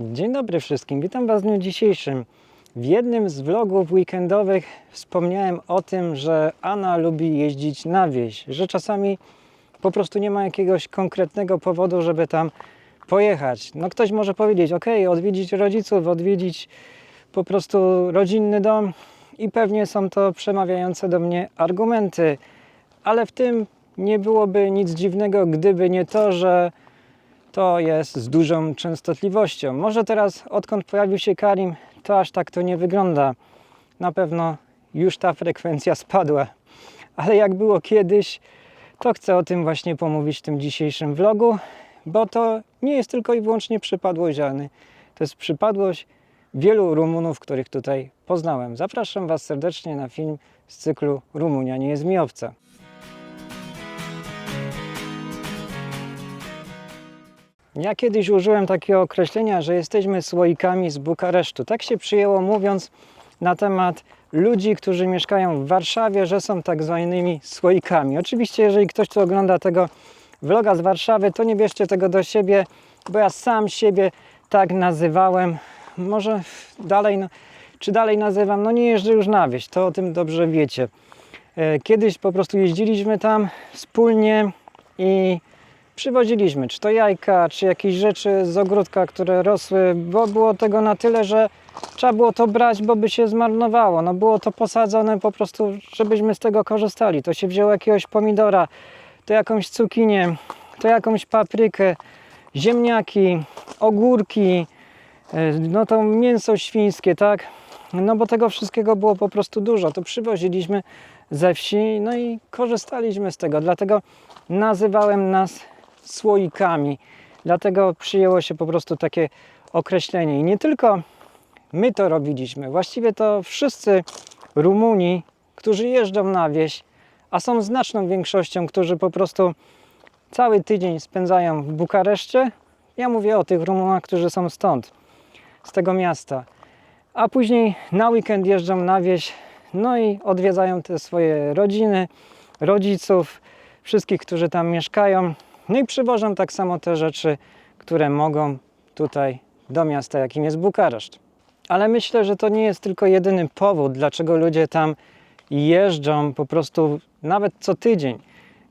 Dzień dobry wszystkim, witam Was w dniu dzisiejszym. W jednym z vlogów weekendowych wspomniałem o tym, że Anna lubi jeździć na wieś, że czasami po prostu nie ma jakiegoś konkretnego powodu, żeby tam pojechać. No ktoś może powiedzieć, ok, odwiedzić rodziców, odwiedzić po prostu rodzinny dom i pewnie są to przemawiające do mnie argumenty, ale w tym nie byłoby nic dziwnego, gdyby nie to, że to jest z dużą częstotliwością. Może teraz, odkąd pojawił się Karim, to aż tak to nie wygląda. Na pewno już ta frekwencja spadła, ale jak było kiedyś, to chcę o tym właśnie pomówić w tym dzisiejszym vlogu, bo to nie jest tylko i wyłącznie przypadłość Anny. To jest przypadłość wielu Rumunów, których tutaj poznałem. Zapraszam Was serdecznie na film z cyklu Rumunia nie jest mi obca. Ja kiedyś użyłem takiego określenia, że jesteśmy słoikami z Bukaresztu. Tak się przyjęło mówiąc na temat ludzi, którzy mieszkają w Warszawie, że są tak zwanymi słoikami. Oczywiście, jeżeli ktoś tu ogląda tego vloga z Warszawy, to nie bierzcie tego do siebie, bo ja sam siebie tak nazywałem. Może dalej, no, czy dalej nazywam? No nie jeżdżę już na wieś, to o tym dobrze wiecie. E, Kiedyś po prostu jeździliśmy tam wspólnie i przywoziliśmy, czy to jajka, czy jakieś rzeczy z ogródka, które rosły, bo było tego na tyle, że trzeba było to brać, bo by się zmarnowało. No było to posadzone po prostu, żebyśmy z tego korzystali. To się wzięło jakiegoś pomidora, to jakąś cukinię, to jakąś paprykę, ziemniaki, ogórki, e, no to mięso świńskie, tak? No bo tego wszystkiego było po prostu dużo. To przywoziliśmy ze wsi, no i korzystaliśmy z tego. Dlatego nazywałem nas słoikami. Dlatego przyjęło się po prostu takie określenie. I nie tylko my to robiliśmy, właściwie to wszyscy Rumuni, którzy jeżdżą na wieś, a są znaczną większością, którzy po prostu cały tydzień spędzają w Bukareszcie. Ja mówię o tych Rumunach, którzy są stąd, z tego miasta. A później na weekend jeżdżą na wieś, no i odwiedzają te swoje rodziny, rodziców, wszystkich, którzy tam mieszkają. No i przywożą tak samo te rzeczy, które mogą tutaj do miasta, jakim jest Bukareszt. Ale myślę, że to nie jest tylko jedyny powód, dlaczego ludzie tam jeżdżą po prostu nawet co tydzień.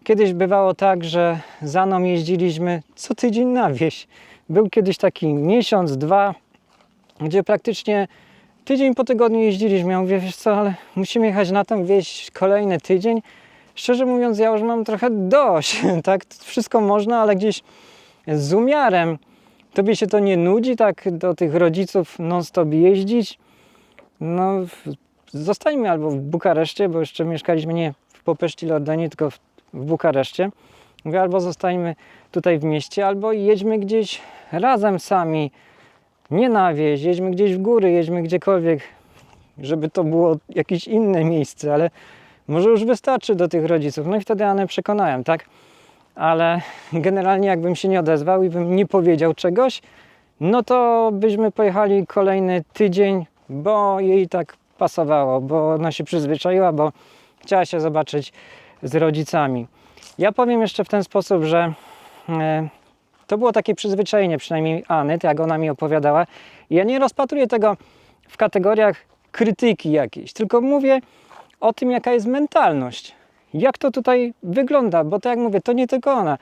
Kiedyś bywało tak, że za mną jeździliśmy co tydzień na wieś. Był kiedyś taki miesiąc, dwa, gdzie praktycznie tydzień po tygodniu jeździliśmy. Ja mówię, wiesz co, ale musimy jechać na tę wieś kolejny tydzień. Szczerze mówiąc, ja już mam trochę dość, tak? Wszystko można, ale gdzieś z umiarem. Tobie się to nie nudzi, tak do tych rodziców non-stop jeździć? No, zostańmy albo w Bukareszcie, bo jeszcze mieszkaliśmy nie w Popeszci Lordanii, tylko w, w Bukareszcie. Mówię, albo zostańmy tutaj w mieście, albo jedźmy gdzieś razem sami, nie na wieś, jedźmy gdzieś w góry, jedźmy gdziekolwiek, żeby to było jakieś inne miejsce, ale może już wystarczy do tych rodziców. No i wtedy Anę przekonałem, tak? Ale generalnie jakbym się nie odezwał i bym nie powiedział czegoś, no to byśmy pojechali kolejny tydzień, bo jej tak pasowało, bo ona się przyzwyczaiła, bo chciała się zobaczyć z rodzicami. Ja powiem jeszcze w ten sposób, że e, to było takie przyzwyczajenie, przynajmniej Anny, tak jak ona mi opowiadała. Ja nie rozpatruję tego w kategoriach krytyki jakiejś, tylko mówię o tym, jaka jest mentalność. Jak to tutaj wygląda, bo tak jak mówię, to nie tylko ona.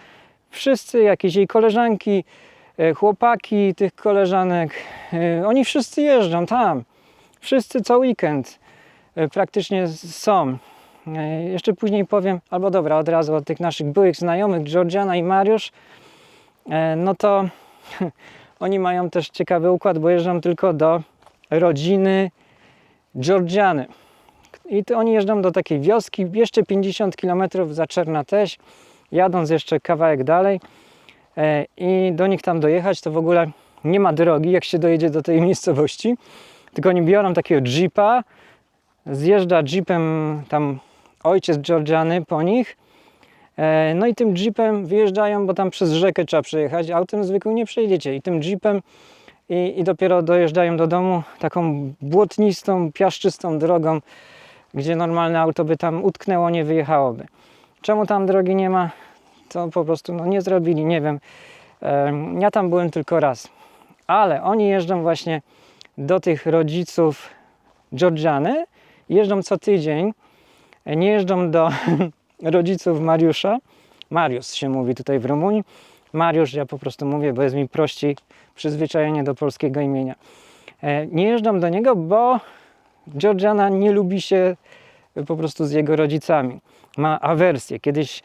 Wszyscy, jakieś jej koleżanki, e, chłopaki tych koleżanek, e, oni wszyscy jeżdżą tam. Wszyscy co weekend e, praktycznie są. Jeszcze później powiem, albo dobra, od razu o tych naszych byłych znajomych, Georgiana i Mariusz, no to oni mają też ciekawy układ, bo jeżdżą tylko do rodziny Georgiany. I to oni jeżdżą do takiej wioski, jeszcze 50 km za Czernateś, jadąc jeszcze kawałek dalej e, i do nich tam dojechać, to w ogóle nie ma drogi, jak się dojedzie do tej miejscowości, tylko oni biorą takiego jeepa, zjeżdża jeepem tam ojciec Georgiany po nich, e, no i tym jeepem wyjeżdżają, bo tam przez rzekę trzeba przejechać, autem zwykłym nie przejedziecie i tym jeepem i, i dopiero dojeżdżają do domu taką błotnistą, piaszczystą drogą, gdzie normalne auto by tam utknęło, nie wyjechałoby. Czemu tam drogi nie ma? To po prostu no, nie zrobili, nie wiem. Em, Ja tam byłem tylko raz. ale oni jeżdżą właśnie do tych rodziców Georgiany, jeżdżą co tydzień, nie jeżdżą do rodziców Mariusza. Mariusz się mówi tutaj w Rumunii. Mariusz, ja po prostu mówię, bo jest mi prościej przyzwyczajenie do polskiego imienia. E, Nie jeżdżą do niego, bo Georgiana nie lubi się po prostu z jego rodzicami. Ma awersję. Kiedyś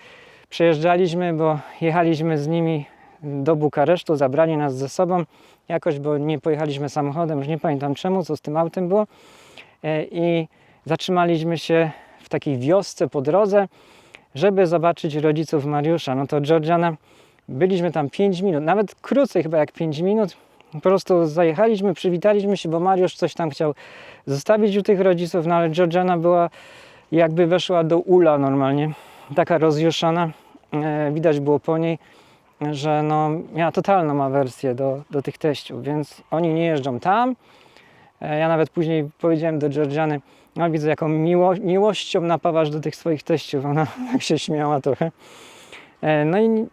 przejeżdżaliśmy, bo jechaliśmy z nimi do Bukaresztu, zabrali nas ze sobą jakoś, bo nie pojechaliśmy samochodem, już nie pamiętam czemu, co z tym autem było. E, I zatrzymaliśmy się w takiej wiosce po drodze, żeby zobaczyć rodziców Mariusza. No to Georgiana, byliśmy tam 5 minut, nawet krócej chyba jak 5 minut. Po prostu zajechaliśmy, przywitaliśmy się, bo Mariusz coś tam chciał zostawić u tych rodziców, no ale Georgiana była jakby weszła do ula normalnie, taka rozjuszona. E, widać było po niej, że no, miała totalną awersję do, do tych teściów, więc oni nie jeżdżą tam. E, ja nawet później powiedziałem do Georgiany, no widzę jaką miło, miłością napawasz do tych swoich teściów. Ona tak się śmiała trochę. E, no i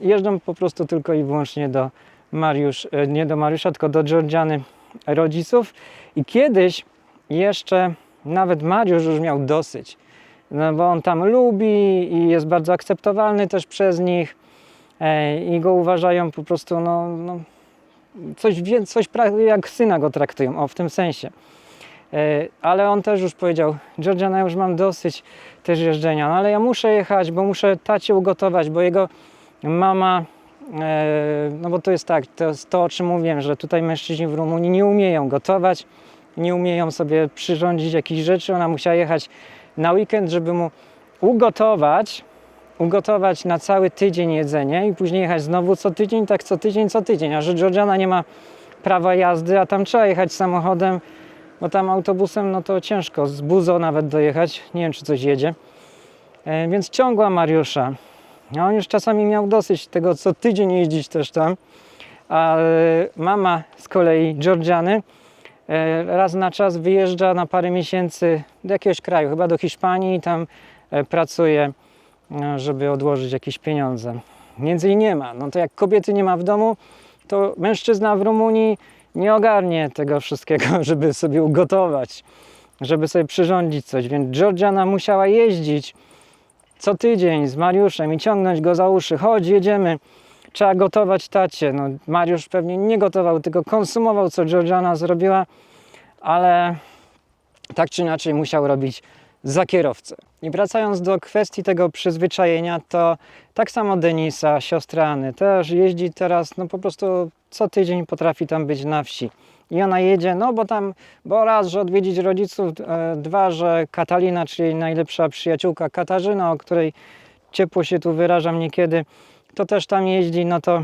jeżdżą po prostu tylko i wyłącznie do Mariusz, e, nie do Mariusza, tylko do Georgiany rodziców. I kiedyś jeszcze nawet Mariusz już miał dosyć, no bo on tam lubi i jest bardzo akceptowalny też przez nich e, i go uważają po prostu, no, no coś, coś jak syna go traktują, o w tym sensie. E, Ale on też już powiedział, Georgiana, już mam dosyć też jeżdżenia, no ale ja muszę jechać, bo muszę tacie ugotować, bo jego mama, no bo to jest tak, to to, o czym mówiłem, że tutaj mężczyźni w Rumunii nie umieją gotować, nie umieją sobie przyrządzić jakichś rzeczy. Ona musiała jechać na weekend, żeby mu ugotować, ugotować na cały tydzień jedzenie i później jechać znowu co tydzień, tak co tydzień, co tydzień. A że Georgiana nie ma prawa jazdy, a tam trzeba jechać samochodem, bo tam autobusem no to ciężko, z Buzo nawet dojechać, nie wiem czy coś jedzie. E, więc ciągła Mariusza. A on już czasami miał dosyć tego co tydzień jeździć też tam. A e, mama z kolei Georgiany e, raz na czas wyjeżdża na parę miesięcy do jakiegoś kraju, chyba do Hiszpanii i tam e, pracuje, żeby odłożyć jakieś pieniądze. Między nie ma. No to jak kobiety nie ma w domu, to mężczyzna w Rumunii nie ogarnie tego wszystkiego, żeby sobie ugotować, żeby sobie przyrządzić coś. Więc Georgiana musiała jeździć co tydzień z Mariuszem i ciągnąć go za uszy. Chodź, jedziemy. Trzeba gotować tacie. No, Mariusz pewnie nie gotował, tylko konsumował, co Georgiana zrobiła, ale tak czy inaczej musiał robić za kierowcę. I wracając do kwestii tego przyzwyczajenia, to tak samo Denisa, siostra Anny, też jeździ teraz, no po prostu co tydzień potrafi tam być na wsi. I ona jedzie, no bo tam, bo raz, że odwiedzić rodziców, e, dwa, że Katalina, czyli najlepsza przyjaciółka Katarzyna, o której ciepło się tu wyrażam niekiedy, to też tam jeździ, no to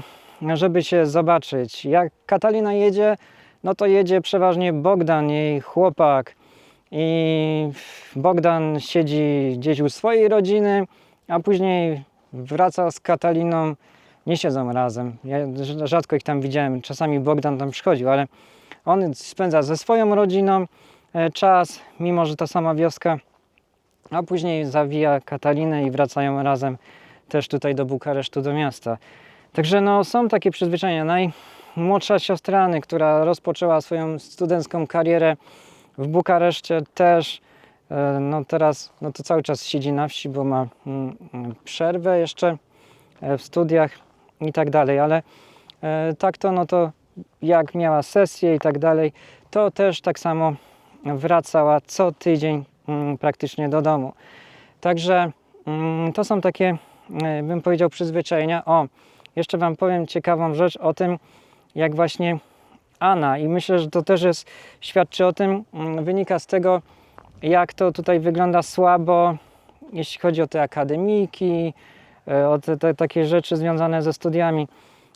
żeby się zobaczyć. Jak Katalina jedzie, no to jedzie przeważnie Bogdan, jej chłopak. I Bogdan siedzi gdzieś u swojej rodziny, a później wraca z Kataliną. Nie siedzą razem. Ja rzadko ich tam widziałem. Czasami Bogdan tam przychodził, ale on spędza ze swoją rodziną e, czas, mimo że ta sama wioska, a później zawija Katalinę i wracają razem też tutaj do Bukaresztu, do miasta. Także no, są takie przyzwyczajenia. Najmłodsza siostra Anny, która rozpoczęła swoją studencką karierę w Bukareszcie też, e, no teraz, no to cały czas siedzi na wsi, bo ma mm, przerwę jeszcze e, w studiach i tak dalej, ale e, tak to, no to jak miała sesję i tak dalej, to też tak samo wracała co tydzień mm, praktycznie do domu. Także mm, to są takie, bym powiedział, przyzwyczajenia. O, jeszcze Wam powiem ciekawą rzecz o tym, jak właśnie Anna i myślę, że to też jest, świadczy o tym, mm, wynika z tego, jak to tutaj wygląda słabo, jeśli chodzi o te akademiki, e, o te, te takie rzeczy związane ze studiami.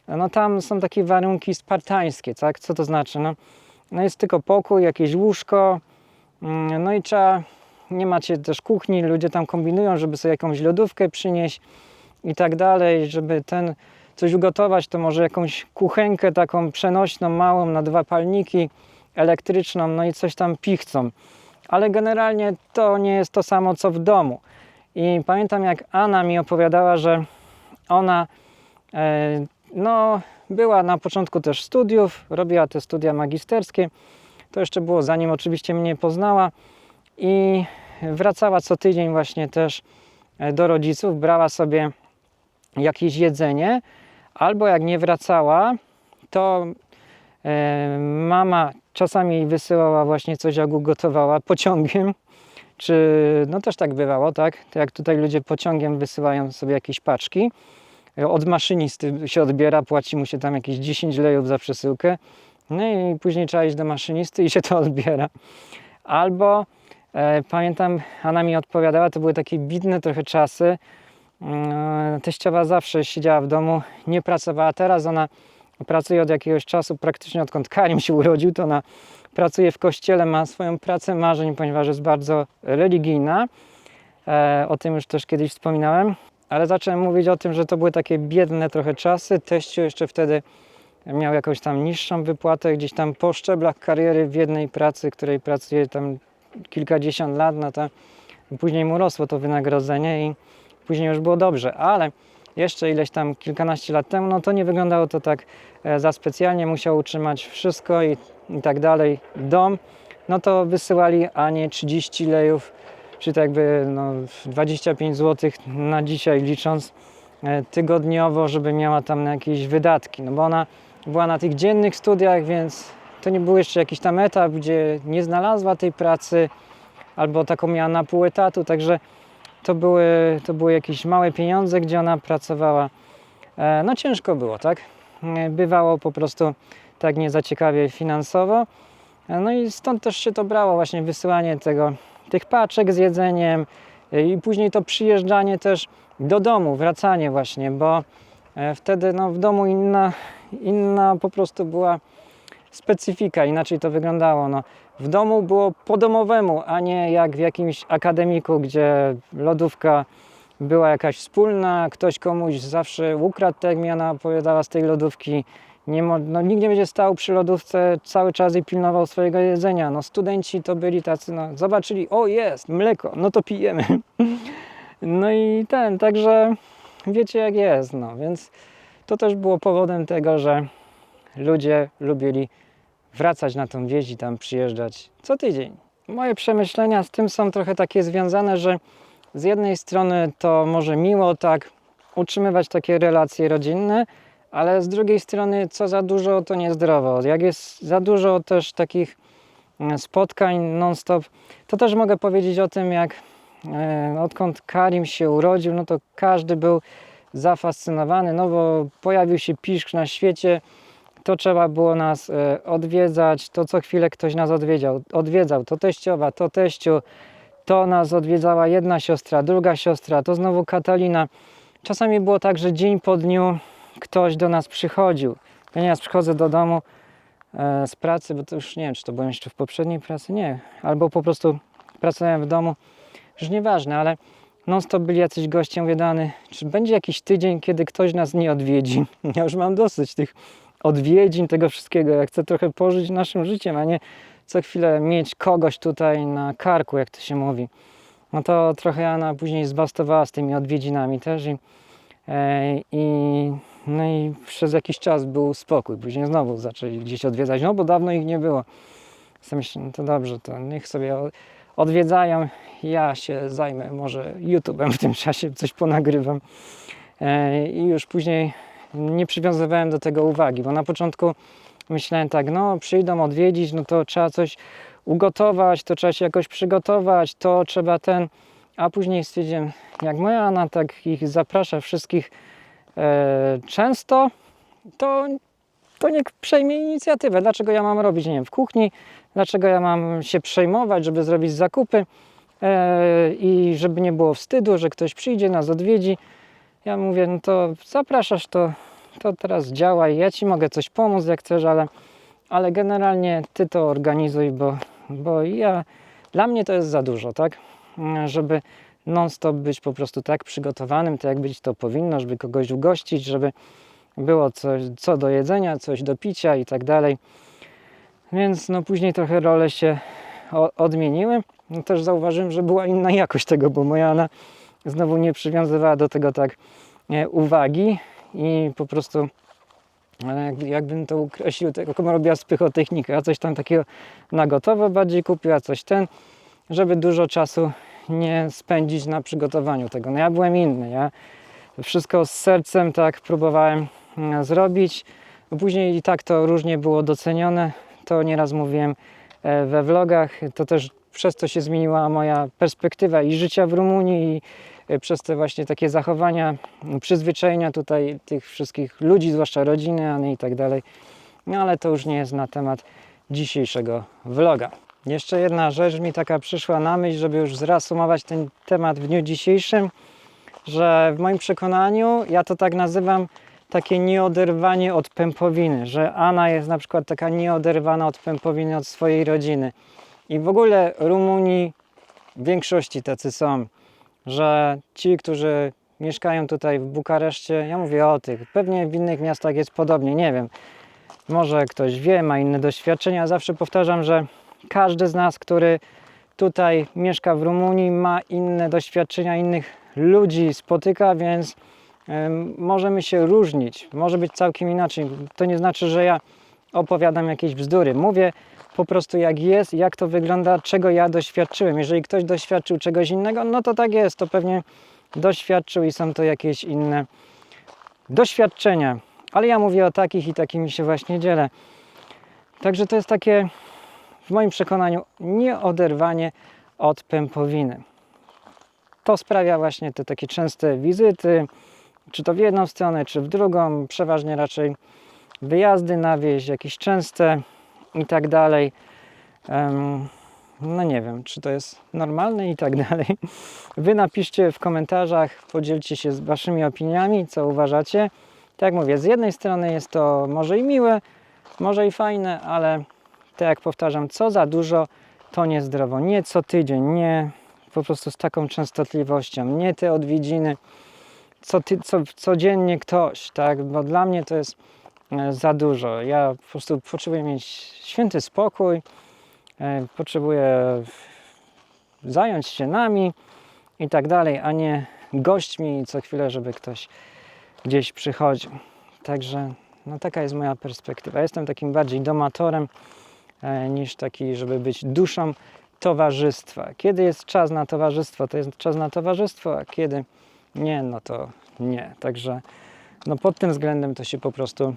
No tam są takie warunki spartańskie, tak? Co to znaczy? No, no jest tylko pokój, jakieś łóżko, mm, no i trzeba, nie macie też kuchni, ludzie tam kombinują, żeby sobie jakąś lodówkę przynieść i tak dalej, żeby ten coś ugotować, to może jakąś kuchenkę taką przenośną, małą na dwa palniki, elektryczną, no i coś tam pichcą. Ale generalnie to nie jest to samo co w domu. I pamiętam jak Anna mi opowiadała, że ona e, no, była na początku też studiów, robiła te studia magisterskie. To jeszcze było zanim oczywiście mnie poznała i wracała co tydzień właśnie też e, do rodziców, brała sobie jakieś jedzenie, albo jak nie wracała, to e, mama czasami wysyłała właśnie coś, jak ugotowała pociągiem, czy no też tak bywało, tak? To jak tutaj ludzie pociągiem wysyłają sobie jakieś paczki, e, od maszynisty się odbiera, płaci mu się tam jakieś 10 lejów za przesyłkę, no i później trzeba iść do maszynisty i się to odbiera. Albo e, pamiętam, Anna mi odpowiadała, to były takie bidne trochę czasy. E, teściowa zawsze siedziała w domu, nie pracowała. Teraz ona pracuje od jakiegoś czasu, praktycznie odkąd Karim się urodził, to ona pracuje w kościele, ma swoją pracę marzeń, ponieważ jest bardzo religijna. E, o tym już też kiedyś wspominałem. Ale zacząłem mówić o tym, że to były takie biedne trochę czasy. Teściu jeszcze wtedy miał jakąś tam niższą wypłatę, gdzieś tam po szczeblach kariery w jednej pracy, której pracuje tam kilkadziesiąt lat, no to później mu rosło to wynagrodzenie i później już było dobrze, ale jeszcze ileś tam kilkanaście lat temu, no to nie wyglądało to tak e, za specjalnie, musiał utrzymać wszystko i, i tak dalej, dom, no to wysyłali Anię 30 lejów, czy tak jakby no, 25 zł na dzisiaj licząc e, tygodniowo, żeby miała tam jakieś wydatki, no bo ona była na tych dziennych studiach, więc to nie był jeszcze jakiś tam etap, gdzie nie znalazła tej pracy, albo taką miała na pół etatu, także to były, to były jakieś małe pieniądze, gdzie ona pracowała. E, No ciężko było, tak? E, Bywało po prostu tak nie za ciekawie finansowo. E, No i stąd też się to brało, właśnie wysyłanie tego, tych paczek z jedzeniem i później to przyjeżdżanie też do domu, wracanie właśnie, bo wtedy no, w domu inna, inna po prostu była specyfika, inaczej to wyglądało. No, w domu było po domowemu, a nie jak w jakimś akademiku, gdzie lodówka była jakaś wspólna, ktoś komuś zawsze ukradł, tak jak mi Jana opowiadała z tej lodówki. Nie mo- no, nikt nie będzie stał przy lodówce cały czas i pilnował swojego jedzenia. No, studenci to byli tacy, no, zobaczyli, o jest, mleko, no to pijemy. No i ten, także wiecie jak jest, no, więc to też było powodem tego, że ludzie lubili wracać na tą wieś i tam przyjeżdżać co tydzień. Moje przemyślenia z tym są trochę takie związane, że z jednej strony to może miło tak utrzymywać takie relacje rodzinne, ale z drugiej strony co za dużo to niezdrowo. Jak jest za dużo też takich e, spotkań non-stop, to też mogę powiedzieć o tym, jak e, odkąd Karim się urodził, no to każdy był zafascynowany, no bo pojawił się piszcz na świecie, to trzeba było nas e, odwiedzać, to co chwilę ktoś nas odwiedział, odwiedzał, to teściowa, to teściu, to nas odwiedzała jedna siostra, druga siostra, to znowu Katalina. Czasami było tak, że dzień po dniu ktoś do nas przychodził. Ja nieraz przychodzę do domu e, z pracy, bo to już nie wiem, czy to byłem jeszcze w poprzedniej pracy, nie, albo po prostu pracowałem w domu, już nieważne, ale non stop byli jacyś goście, mówię Dany, czy będzie jakiś tydzień, kiedy ktoś nas nie odwiedzi? Ja już mam dosyć tych odwiedzin, tego wszystkiego. Ja chcę trochę pożyć naszym życiem, a nie co chwilę mieć kogoś tutaj na karku, jak to się mówi. No to trochę Jana później zbastowała z tymi odwiedzinami też i, e, i, no i przez jakiś czas był spokój. Później znowu zaczęli gdzieś odwiedzać, no bo dawno ich nie było. Sobie myślę, no to dobrze, to niech sobie odwiedzają. Ja się zajmę może YouTube'em w tym czasie, coś ponagrywam. E, I już później nie przywiązywałem do tego uwagi, bo na początku myślałem tak, no przyjdą odwiedzić, no to trzeba coś ugotować, to trzeba się jakoś przygotować, to trzeba ten, a później stwierdziłem, jak moja Anna tak ich zaprasza wszystkich e, często, to, to niech przejmie inicjatywę. Dlaczego ja mam robić, nie wiem, w kuchni, dlaczego ja mam się przejmować, żeby zrobić zakupy e, i żeby nie było wstydu, że ktoś przyjdzie, nas odwiedzi. Ja mówię, no to zapraszasz, to, to teraz działaj. Ja ci mogę coś pomóc, jak chcesz, ale, ale generalnie ty to organizuj, bo, bo ja, dla mnie to jest za dużo, tak? Żeby non-stop być po prostu tak przygotowanym, tak jak być to powinno, żeby kogoś ugościć, żeby było coś, co do jedzenia, coś do picia i tak dalej. Więc no później trochę role się odmieniły. No też zauważyłem, że była inna jakość tego, bo moja Anna znowu nie przywiązywała do tego tak e, uwagi i po prostu jak, jakbym to ukreślił, to jaką robiła spychotechnika, a coś tam takiego na gotowo bardziej kupiła, coś ten, żeby dużo czasu nie spędzić na przygotowaniu tego. No ja byłem inny, ja wszystko z sercem tak próbowałem mm, zrobić. Później i tak to różnie było docenione. To nieraz mówiłem e, we vlogach. To też przez to się zmieniła moja perspektywa i życia w Rumunii, i e, przez te właśnie takie zachowania, przyzwyczajenia tutaj tych wszystkich ludzi, zwłaszcza rodziny, Any i tak dalej. No ale to już nie jest na temat dzisiejszego vloga. Jeszcze jedna rzecz mi taka przyszła na myśl, żeby już zreasumować ten temat w dniu dzisiejszym, że w moim przekonaniu, ja to tak nazywam, takie nieoderwanie od pępowiny, że Anna jest na przykład taka nieoderwana od pępowiny od swojej rodziny. I w ogóle Rumuni w większości tacy są, że ci, którzy mieszkają tutaj w Bukareszcie, ja mówię o tych, pewnie w innych miastach jest podobnie, nie wiem. Może ktoś wie, ma inne doświadczenia. Zawsze powtarzam, że każdy z nas, który tutaj mieszka w Rumunii, ma inne doświadczenia, innych ludzi spotyka, więc em, możemy się różnić. Może być całkiem inaczej. To nie znaczy, że ja opowiadam jakieś bzdury. Mówię po prostu jak jest, jak to wygląda, czego ja doświadczyłem. Jeżeli ktoś doświadczył czegoś innego, no to tak jest, to pewnie doświadczył i są to jakieś inne doświadczenia. Ale ja mówię o takich i takimi się właśnie dzielę. Także to jest takie, w moim przekonaniu, nieoderwanie od pępowiny. To sprawia właśnie te takie częste wizyty, czy to w jedną stronę, czy w drugą, przeważnie raczej wyjazdy na wieś, jakieś częste i tak dalej. No nie wiem, czy to jest normalne i tak dalej. Wy napiszcie w komentarzach, podzielcie się z waszymi opiniami, co uważacie. Tak jak mówię, z jednej strony jest to może i miłe, może i fajne, ale tak jak powtarzam, co za dużo, to niezdrowo. Nie co tydzień, nie po prostu z taką częstotliwością, nie te odwiedziny, co, ty, co codziennie ktoś, tak? Bo dla mnie to jest za dużo. Ja po prostu potrzebuję mieć święty spokój, e, potrzebuję zająć się nami i tak dalej, a nie gośćmi co chwilę, żeby ktoś gdzieś przychodził. Także no taka jest moja perspektywa. Jestem takim bardziej domatorem e, niż taki, żeby być duszą towarzystwa. Kiedy jest czas na towarzystwo, to jest czas na towarzystwo, a kiedy nie, no to nie. Także no pod tym względem to się po prostu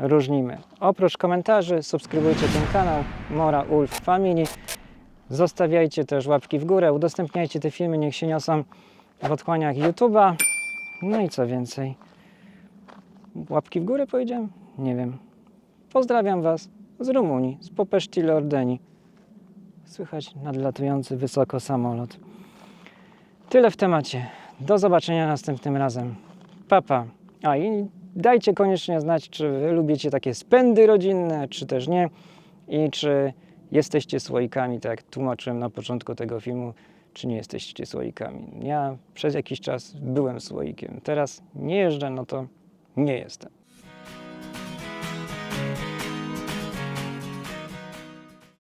różnimy. Oprócz komentarzy subskrybujcie ten kanał Mora Ulf Family. Zostawiajcie też łapki w górę, udostępniajcie te filmy, niech się niosą w otchłaniach YouTube'a. No i co więcej? Łapki w górę powiedziałem? Nie wiem. Pozdrawiam Was z Rumunii, z Popeszti Lordeni. Słychać nadlatujący wysoko samolot. Tyle w temacie. Do zobaczenia następnym razem. Papa. A i dajcie koniecznie znać, czy wy lubicie takie spędy rodzinne, czy też nie. I czy jesteście słoikami, tak jak tłumaczyłem na początku tego filmu, czy nie jesteście słoikami. Ja przez jakiś czas byłem słoikiem. Teraz nie jeżdżę, no to nie jestem.